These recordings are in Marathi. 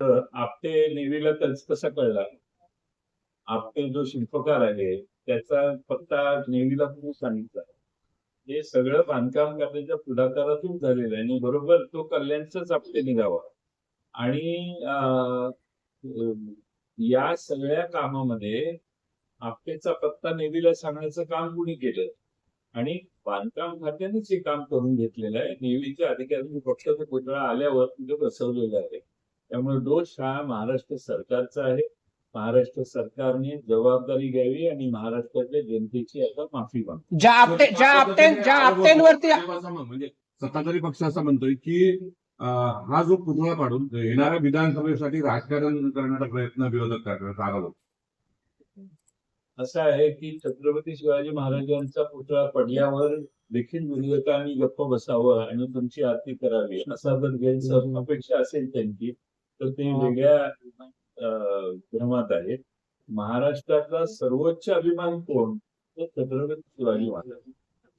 तर आपटे नेव्हीला कसा कळला? आपटे जो शिल्पकार आहे त्याचा पत्ता नेव्हीला कोणी सांगितला. हे सगळं बांधकाम करण्याच्या पुढाकारातून झालेलं आहे आणि बरोबर तो कल्याणचाच आपटे निघावा. आणि या सगळ्या कामामध्ये आपटेचा पत्ता नेव्हीला सांगण्याचं काम कुणी केलं? आणि बांधकाम खात्यानेच हे काम करून घेतलेलं आहे. नेव्हीच्या अधिकाऱ्यांनी फक्त तो पुतळा आल्यावर तिथे बसवलेला आहे. त्यामुळे दोष हा महाराष्ट्र सरकारचा आहे. महाराष्ट्र सरकारने जबाबदारी घ्यावी आणि महाराष्ट्रातल्या जनतेची आता माफी मागावी ज्या आपटे ज्या आपटे ज्या आपटेंवरती म्हणजे सत्ताधारी पक्ष असं म्हणतोय की अं, हा जो पुतळा पाडून येणाऱ्या विधानसभेसाठी राजकारण करण्याचा प्रयत्न विरोधक करतात. असं आहे की छत्रपती शिवाजी महाराजांचा पुतळा पडल्यावर देखील विरोधकांनी गप्प बसावं आणि तुमची आरती करावी. असा जर गैरसम अपेक्षा असेल त्यांची तर ते वेगळ्या भ्रमात आहेत महाराष्ट्रातला सर्वोच्च अभिमान कोण? तर छत्रपती शिवाजी महाराज.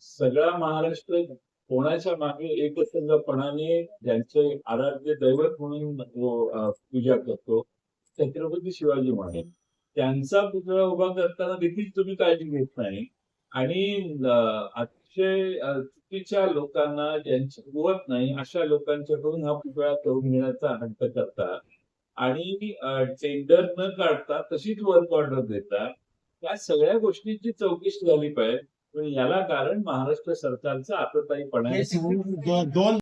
सगळा महाराष्ट्र कोणाच्या मागे एकसंघपणाने ज्यांचे आराध्य दैवत म्हणून पूजा करतो छत्रपती शिवाजी महाराज. त्यांचा पुतळा उभा करताना देखील तुम्ही काळजी घेत नाही. आणि जे चुकीच्या लोकांना ज्यांची कुवत नाही अशा लोकांच्याकडून हा पुतळा करून घेण्याचा हट्ट करतात. आणि टेंडर न काढता तशीच वर्क ऑर्डर देतात. या सगळ्या गोष्टींची चौकशी झाली पाहिजे. पण याला कारण महाराष्ट्र सरकारचा आपत्ताईपणा दोन